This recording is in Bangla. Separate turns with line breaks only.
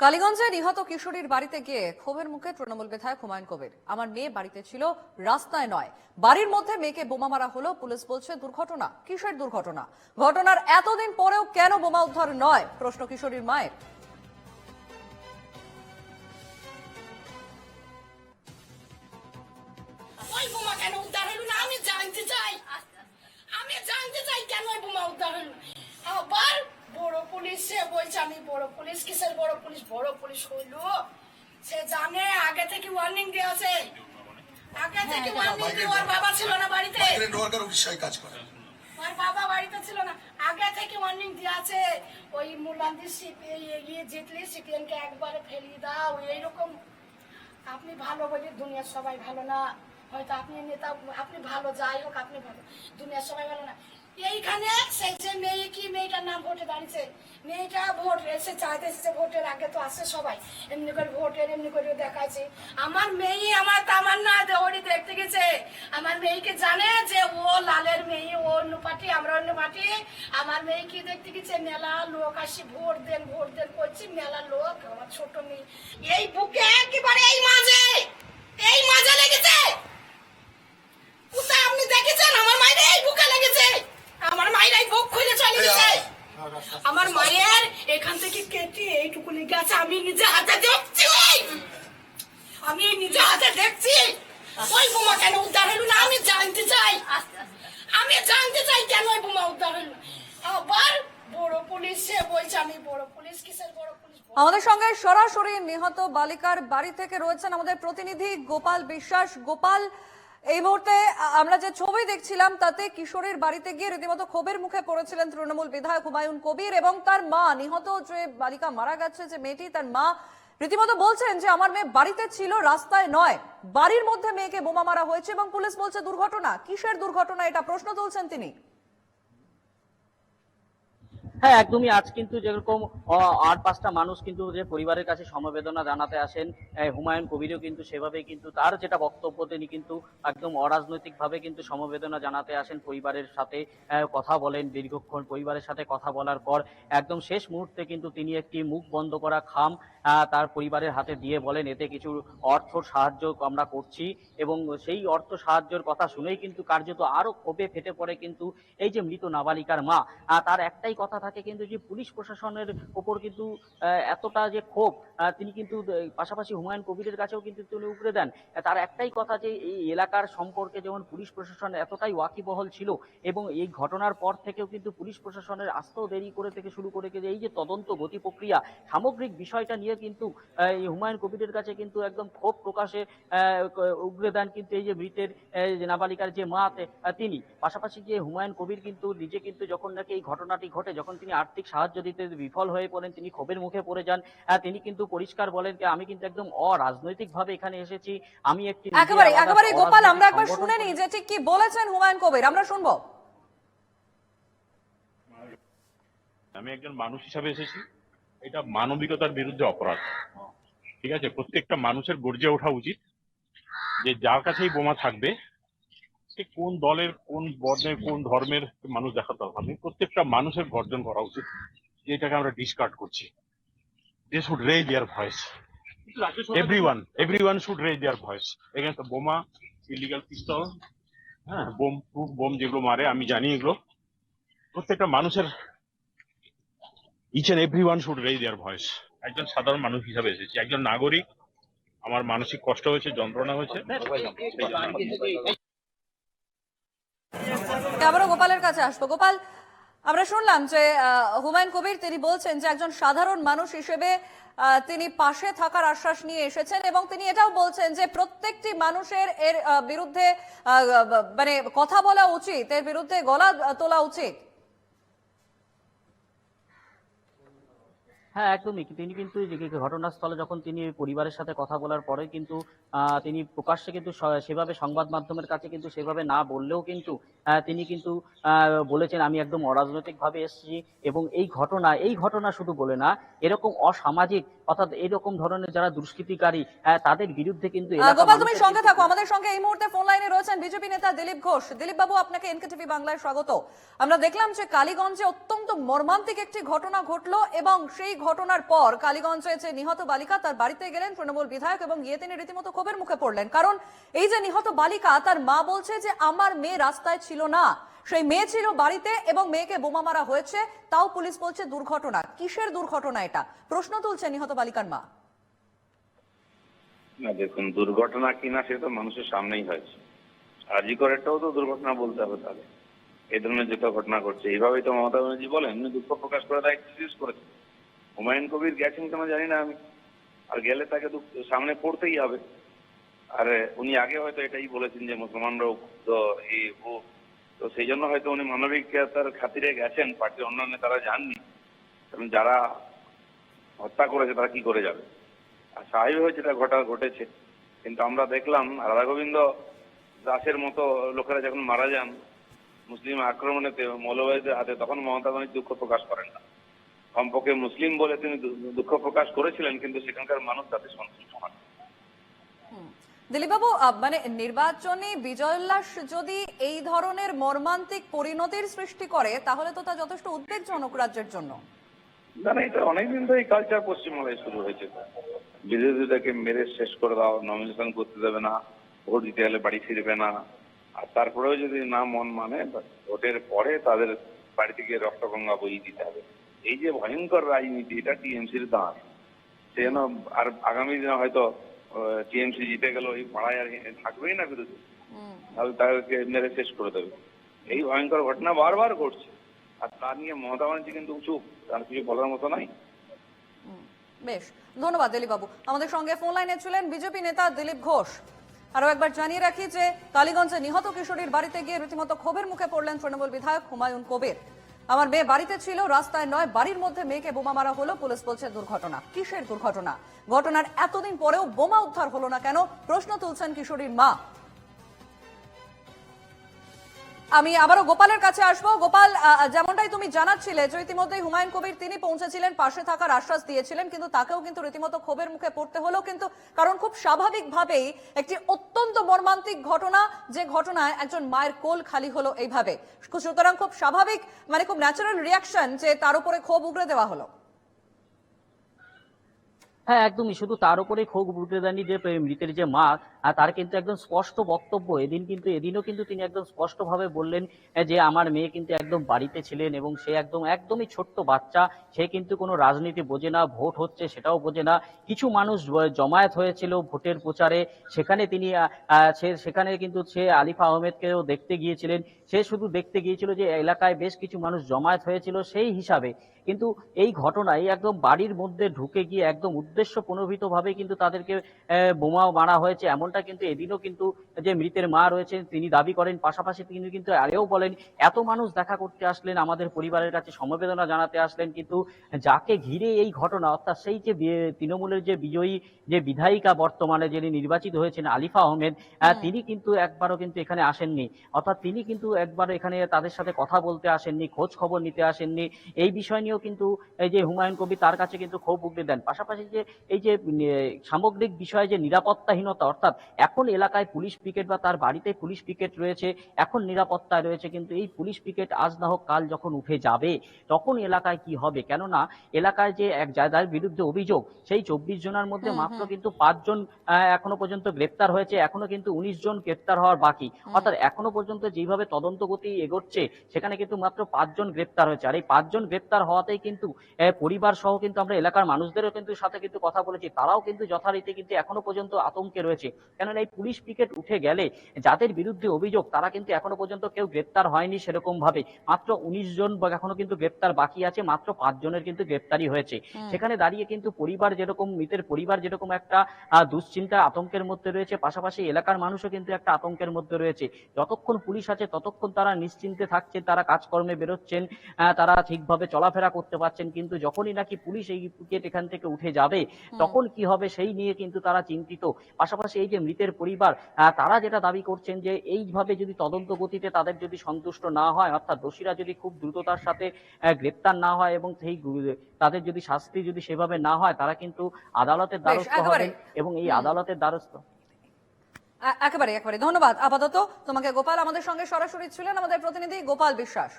কালীগঞ্জে নিহত কিশোরীর বাড়িতে গিয়ে ক্ষোভের মুখে তৃণমূল বিধায়ক হুমায়ুন কবির। আমার মেয়ে বাড়িতে ছিল, রাস্তায় নয়। বাড়ির মধ্যে মেয়েকে বোমা মারা হলো, পুলিশ বলছে, দুর্ঘটনা, কিসের দুর্ঘটনা? ঘটনার এতদিন পরেও কেন বোমা উদ্ধার নয়? প্রশ্ন কিশোরীর মায়ের।
আমি জানতে চাই। কেন বোমা উদ্ধার হলো। আবার পুলিশ সে বলছে আমি বড় পুলিশ কিসের বড় পুলিশ? বড় পুলিশ হইল। সে জানে আগে থেকে ওয়ার্নিং দেওয়া আছে। আগে থেকে ওয়ার্নিং দিয়ে ওর বাবা ছিল না বাড়িতে।
কাজ করে।
ওর বাবা বাড়িতে ছিল না। আগে থেকে ওয়ার্নিং দেওয়া আছে। ওই মুলান্দি ইয়ে জিতলি সিপিএম কে একবারে ফেলিয়ে দাও এইরকম। আপনি ভালো বলে দুনিয়ার সবাই ভালো না। হয়তো আপনি নেতা আপনি ভালো যাই হোক আপনি ভালো। দুনিয়ার সবাই ভালো না। এইখানে সেই নাম মেয়েটা ভোট এসে চাইতে এসেছে ভোটের আগে তো আসে সবাই। এমনি করে ভোটের এমনি করে দেখাচ্ছে আমার মেয়ে আমার তামান্না দেওয়ারি দেখতে গেছে। আমার মেয়েকে জানে যে ও লালের মেয়ে, ও অন্য পার্টি, আমরা অন্য পার্টি। আমার মেয়ে কি দেখতে গেছে? মেলা লোক আসি, ভোট দেন ভোট দেন করছি, মেলা লোক, আমার ছোট মেয়ে। এই বুকে একেবারে এই মাঝে এই মাঝে লেগেছে কোথায় আপনি দেখেছেন আমার মায়ের এই বুকে লেগেছে আমার মায়ের এই বুক খুলে চলে গেছে আমার মায়ের এখান থেকে কেটে এইটুকু লেগে আছে আমি নিজে হাতে দেখছি আমি নিজে হাতে দেখছি। ওই বোমা কেন উদ্ধার হলো না? আমি জানতে চাই। আমি জানতে চাই কেন ওই বোমা উদ্ধার হলো আবার বড় বলছে, আমি বড় পুলিশ, কিসের বড়
আমাদের সঙ্গে সরাসরি নিহত বালিকার বাড়ি থেকে রয়েছেন আমাদের প্রতিনিধি গোপাল বিশ্বাস। গোপাল, এই মুহূর্তে আমরা যে ছবি দেখছিলাম, তাতে কিশোরের বাড়িতে গিয়ে রীতিমতো ক্ষোভের মুখে পড়েছিলেন তৃণমূল বিধায়ক হুমায়ুন কবির এবং তার মা নিহত যে বালিকা মারা গেছে, যে মেয়েটি, তার মা রীতিমতো বলছেন যে আমার মেয়ে বাড়িতে ছিল, রাস্তায় নয়। বাড়ির মধ্যে মেয়েকে বোমা মারা হয়েছে এবং পুলিশ বলছে দুর্ঘটনা। কিসের দুর্ঘটনা এটা প্রশ্ন তুলছেন তিনি?
হ্যাঁ একদমই আজ কিন্তু যেরকম আট পাঁচটা মানুষ কিন্তু যে পরিবারের কাছে সমবেদনা জানাতে আসেন হুমায়ুন কবিরও কিন্তু সেভাবে কিন্তু তার যেটা বক্তব্য, তিনি কিন্তু একদম অরাজনৈতিক ভাবে কিন্তু সমবেদনা জানাতে আসেন পরিবারের সাথে কথা বলেন দীর্ঘক্ষণ পরিবারের সাথে কথা বলার পর। একদম শেষ মুহূর্তে কিন্তু তিনি একটি মুখ বন্ধ করা খাম তার পরিবারের হাতে দিয়ে বলেন, এতে কিছু অর্থ সাহায্য আমরা করছি। এবং সেই অর্থ সাহায্যের কথা শুনেই কিন্তু কার্যত আরও ক্ষোভে ফেটে পড়ে কিন্তু এই যে মৃত নাবালিকার মা তার একটাই কথা থাকে কিন্তু যে পুলিশ প্রশাসনের ওপর কিন্তু এতটা যে ক্ষোভ তিনি কিন্তু পাশাপাশি হুমায়ুন কবিরের কাছেও কিন্তু তিনি উপরে দেন। তার একটাই কথা যে এই এলাকার সম্পর্কে যেমন পুলিশ প্রশাসন এতটাই ওয়াকিবহল ছিল এবং এই ঘটনার পর থেকেও কিন্তু পুলিশ প্রশাসনের আসতেও দেরি করে থেকে শুরু করে যে এই যে তদন্ত গতি প্রক্রিয়া, সামগ্রিক বিষয়টা নিয়ে কিন্তু এই হুমায়ুন কবিরের কাছে কিন্তু একদম ক্ষোভ প্রকাশে উগরে দেন কিন্তু এই যে মৃতের নাবালিকার যে মা তিনি। পাশাপাশি যে হুমায়ুন কবির কিন্তু নিজে কিন্তু যখন নাকি এই ঘটনাটি ঘটে, যখন তিনি আর্থিক সাহায্য দিতে বিফল হয়ে পড়েন তিনি ক্ষোভের মুখে পড়ে যান। তিনি কিন্তু পরিষ্কার বলেন যে আমি কিন্তু একদম অরাজনৈতিক ভাবে এখানে এসেছি। আমি একটি
একেবারে একেবারে গোপাল আমরা একবার শুনে নিই যে ঠিক কি বলেছেন হুমায়ুন কবির? আমরা শুনব।
আমি একজন মানুষ হিসাবে এসেছি। এটা মানবিকতার বিরুদ্ধে অপরাধ। ঠিক আছে? প্রত্যেকটা মানুষের গর্জে ওঠা উচিত যে যার কাছেই বোমা থাকবে সে কোন দলের, কোন বর্ণের, কোন ধর্মের মানুষ দেখার দরকার নেই প্রত্যেকটা মানুষের গর্জন করা উচিত যে এটাকে আমরা ডিসকার্ড করছি। They should raise their voice everyone everyone should raise their voice against বোমা ইলিগাল পিস্তল হ্যাঁ বোম প্রুফ বোম যেগুলো মারে, আমি জানি এগুলো। প্রত্যেকটা মানুষের each and every one should raise their voice একজন সাধারণ মানুষ হিসাবে এসেছি। একজন নাগরিক, আমার মানসিক কষ্ট হয়েছে, যন্ত্রণা হয়েছে।
আবারও গোপালের কাছে আসব? গোপাল, আমরা শুনলাম যে হুমায়ুন কবির তিনি বলছেন যে একজন সাধারণ মানুষ হিসেবে তিনি পাশে থাকার আশ্বাস নিয়ে এসেছেন এবং তিনি এটাও বলছেন যে প্রত্যেকটি মানুষের এর বিরুদ্ধে মানে কথা বলা উচিত, এর বিরুদ্ধে গলা তোলা উচিত।
হ্যাঁ একদমই। তিনি কিন্তু ঘটনাস্থলে যখন তিনি পরিবারের সাথে কথা বলার পরে কিন্তু তিনি প্রকাশ্যে কিন্তু সেভাবে সংবাদ মাধ্যমের কাছে কিন্তু সেভাবে না বললেও কিন্তু তিনি কিন্তু বলেছেন, আমি একদম অরাজনৈতিক ভাবে এসেছি এবং এই ঘটনা এই ঘটনা শুধু বলে না, এরকম অসামাজিক অর্থাৎ এরকম ধরনের যারা দুষ্কৃতিকারী তাদের বিরুদ্ধে কিন্তু
গোপাল তুমি সঙ্গে থাকো। আমাদের সঙ্গে এই মুহূর্তে ফোন লাইনে রয়েছেন বিজেপি নেতা দিলীপ ঘোষ। দিলীপ বাবু আপনাকে এনকেটিভি বাংলায় স্বাগত। আমরা দেখলাম যে কালীগঞ্জে অত্যন্ত মর্মান্তিক একটি ঘটনা ঘটলো এবং সেই ঘটনার পর কালীগঞ্জে যে নিহত বালিকা তার বাড়িতে গেলেন তৃণমূল বিধায়ক এবং গিয়ে তিনি রীতিমতো ক্ষোভের মুখে পড়লেন। কারণ এই যে নিহত বালিকা তার মা বলছে যে আমার মেয়ে রাস্তায় ছিল না। সেই মেয়ে ছিল বাড়িতে এবং মেয়েকে বোমা মারা হয়েছে, তাও পুলিশ বলছে দুর্ঘটনা। কিসের দুর্ঘটনা এটা? প্রশ্ন তুলছে নিহত বালিকার মা।
না, দেখুন, দুর্ঘটনা কিনা সে তো মানুষের সামনেই হয়েছে। আজি করেটাও তো দুর্ঘটনা বলতে হবে তাহলে। এই ধরনের যত ঘটনা ঘটছে। এইভাবেই তো মমতা ব্যানার্জি বলেন দুঃখ প্রকাশ করে দায়িত্ব এক্সকিউজ করেছেন। হুমায়ুন কবির গেছেন কেন জানি না আমি। আর গেলে তাকে সামনে পড়তেই হবে। আর, উনি আগে হয়তো এটাই বলেছেন যে মুসলমানরাও এই ও তো সেই জন্য হয়তো উনি মানবিকতার খাতিরে গেছেন, পার্টির অন্যান্য তারা যাননি। কারণ যারা হত্যা করেছে তারা কি করে যাবে? আর স্বাভাবিকভাবে যেটা ঘটা, ঘটেছে, কিন্তু আমরা দেখলাম রাধা গোবিন্দ দাসের মতো লোকেরা যখন মারা যান, মুসলিম আক্রমণেতে, মৌলবাদীদের হাতে, তখন মমতা ব্যানার্জি দুঃখ প্রকাশ করেন না। কমপক্ষে মুসলিম বলে তিনি দুঃখ প্রকাশ করেছিলেন, কিন্তু সেখানকার মানুষ তাতে সন্তুষ্ট হন
দিলীপবাবু মানে নির্বাচনী বিজয়োল্লাস যদি এই ধরনের মর্মান্তিক পরিণতির সৃষ্টি করে, তাহলে তো তা যথেষ্ট উদ্বেগজনক রাজ্যের জন্য।
না এটা অনেকদিন ধরে কালচার শুরু হয়েছে। মেরে শেষ করে দাও নমিনেশন করতে দেবে না, ভোট দিতে গেলে বাড়ি ফিরবে না। আর তারপরেও যদি না মন মানে ভোটের পরে তাদের বাড়ি থেকে রক্তগঙ্গা বই দিতে হবে। এই যে ভয়ঙ্কর রাজনীতি, এটা টিএমসির দাঁড়। সে যেন আর আগামী দিনে হয়তো টিএমসি জিতে গেল এই পাড়ায় আর থাকবেই না বিরোধী। তাহলে তাদেরকে মেরে শেষ করে দেবে। এই ভয়ঙ্কর ঘটনা বারবার ঘটছে। আর তা নিয়ে মমতা ব্যানার্জি কিন্তু চুপ তার কিছু বলার মতো নাই।
বেশ। ধন্যবাদ দিলীপ বাবু আমাদের সঙ্গে ফোন লাইনে ছিলেন বিজেপি নেতা দিলীপ ঘোষ। আরও একবার জানিয়ে রাখি যে টালিগঞ্জে নিহত কিশোরীর বাড়িতে গিয়ে রীতিমতো ক্ষোভের মুখে পড়লেন তৃণমূল বিধায়ক হুমায়ুন কবির। আমার মেয়ে বাড়িতে ছিল, রাস্তায় নয়, বাড়ির মধ্যে মেয়েকে বোমা মারা হলো, পুলিশ বলছে দুর্ঘটনা। কিসের দুর্ঘটনা? ঘটনার এতদিন পরেও বোমা উদ্ধার হলো না কেন? প্রশ্ন তুলছেন কিশোরীর মা। আমি আবারও গোপালের কাছে আসব। গোপাল যেমনটাই তুমি জানাচ্ছিলে যে ইতিমধ্যেই হুমায়ুন কবির তিনি পৌঁছেছিলেন, পাশে থাকার আশ্বাস দিয়েছিলেন, কিন্তু তাকেও কিন্তু রীতিমতো ক্ষোভের মুখে পড়তে হলো। কিন্তু কারণ খুব স্বাভাবিকভাবেই একটি অত্যন্ত মর্মান্তিক ঘটনা, যে ঘটনায় একজন মায়ের কোল খালি হলো এইভাবে। সুতরাং খুব স্বাভাবিক মানে খুব ন্যাচারাল রিয়াকশন যে তার উপরে ক্ষোভ উগড়ে দেওয়া হলো।
হ্যাঁ একদমই। শুধু তার উপরে উঠে দেয়নি যে মৃতের যে মা তার কিন্তু একদম স্পষ্ট বক্তব্য। এদিন কিন্তু, এদিনও কিন্তু তিনি একদম স্পষ্টভাবে বললেন যে আমার মেয়ে কিন্তু একদম বাড়িতে ছিলেন এবং সে একদম, একদমই ছোট্ট বাচ্চা। সে কিন্তু কোনো রাজনীতি বোঝে না, ভোট হচ্ছে সেটাও বোঝে না। কিছু মানুষ জমায়েত হয়েছিল ভোটের প্রচারে। সেখানে তিনি সে, সেখানে কিন্তু সে আলিফা আহমেদকেও দেখতে গিয়েছিলেন। সে শুধু দেখতে গিয়েছিল যে এলাকায় বেশ কিছু মানুষ জমায়েত হয়েছিল সেই হিসাবে। কিন্তু এই ঘটনায় একদম বাড়ির মধ্যে ঢুকে গিয়ে একদম উদ্দেশ্য প্রণোভিত ভাবে কিন্তু তাদেরকে বোমা মারা হয়েছে। এমনটা কিন্তু এদিনও কিন্তু যে মৃতের মা রয়েছেন তিনি দাবি করেন। পাশাপাশি তিনি কিন্তু আগেও বলেন এত মানুষ দেখা করতে আসলেন আমাদের পরিবারের কাছে সমবেদনা জানাতে আসলেন। কিন্তু যাকে ঘিরে এই ঘটনা অর্থাৎ সেই যে তৃণমূলের যে বিজয়ী যে বিধায়িকা বর্তমানে যিনি নির্বাচিত হয়েছেন আলিফা আহমেদ আহ, তিনি কিন্তু একবারও কিন্তু এখানে আসেননি। অর্থাৎ তিনি কিন্তু একবার এখানে তাদের সাথে কথা বলতে আসেননি খোঁজ খবর নিতে আসেননি। এই বিষয় নিয়েও কিন্তু এই যে হুমায়ুন কবি তার কাছে কিন্তু ক্ষোভ উগড়ে দেন। পাশাপাশি যে এই যে সামগ্রিক বিষয়ে যে নিরাপত্তাহীনতা অর্থাৎ এখন এলাকায় পুলিশ পিকেট বা তার বাড়িতে পুলিশ পিকেট রয়েছে এখন নিরাপত্তায় রয়েছে কিন্তু এই পুলিশ পিকেট আজ না হোক কাল যখন উঠে যাবে তখন এলাকায় কি হবে? কেননা এলাকায় যে এক যার বিরুদ্ধে অভিযোগ সেই চব্বিশ জনের মধ্যে মাত্র কিন্তু পাঁচজন এখনও পর্যন্ত গ্রেপ্তার হয়েছে এখনও কিন্তু উনিশ জন গ্রেপ্তার হওয়ার বাকি। অর্থাৎ এখনও পর্যন্ত যেভাবে তদন্ত গতি এগোচ্ছে সেখানে কিন্তু মাত্র পাঁচজন গ্রেপ্তার হয়েছে। আর এই পাঁচজন গ্রেপ্তার হওয়াতেই কিন্তু পরিবার সহ কিন্তু আমরা এলাকার মানুষদেরও কিন্তু সাথে কিন্তু কথা বলেছি। তারাও কিন্তু যথারীতি কিন্তু এখনও পর্যন্ত আতঙ্কে রয়েছে। কেননা এই পুলিশ পিকেট উঠে গেলে যাদের বিরুদ্ধে অভিযোগ তারা কিন্তু এখনও পর্যন্ত কেউ গ্রেপ্তার হয়নি সেরকম ভাবে মাত্র উনিশ জন এখনও কিন্তু গ্রেপ্তার বাকি আছে মাত্র পাঁচ জনের কিন্তু গ্রেপ্তারি হয়েছে। সেখানে দাঁড়িয়ে কিন্তু পরিবার যেরকম মৃতের পরিবার যেরকম একটা দুশ্চিন্তা আতঙ্কের মধ্যে রয়েছে পাশাপাশি এলাকার মানুষও কিন্তু একটা আতঙ্কের মধ্যে রয়েছে। যতক্ষণ পুলিশ আছে ততক্ষণ তারা নিশ্চিন্তে থাকছে তারা কাজকর্মে বেরোচ্ছেন আহ, তারা ঠিকভাবে চলাফেরা করতে পারছেন কিন্তু যখনই নাকি পুলিশ এই উইকেট এখান থেকে উঠে যাবে তখন কি হবে সেই নিয়ে কিন্তু তারা চিন্তিত। পাশাপাশি এই যে মৃতের পরিবার তারা যেটা দাবি করছেন যে এইভাবে যদি তদন্ত গতিতে তাদের যদি সন্তুষ্ট না হয় অর্থাৎ দোষীরা যদি খুব দ্রুততার সাথে গ্রেপ্তার না হয় এবং সেই তাদের যদি শাস্তি যদি সেভাবে না হয় তারা কিন্তু আদালতের দ্বারস্থ। হবেন এবং এই আদালতের দ্বারস্থ।
একেবারে একেবারে। ধন্যবাদ। আপাতত তোমাকে গোপাল আমাদের সঙ্গে সরাসরি ছিলেন আমাদের প্রতিনিধি গোপাল বিশ্বাস।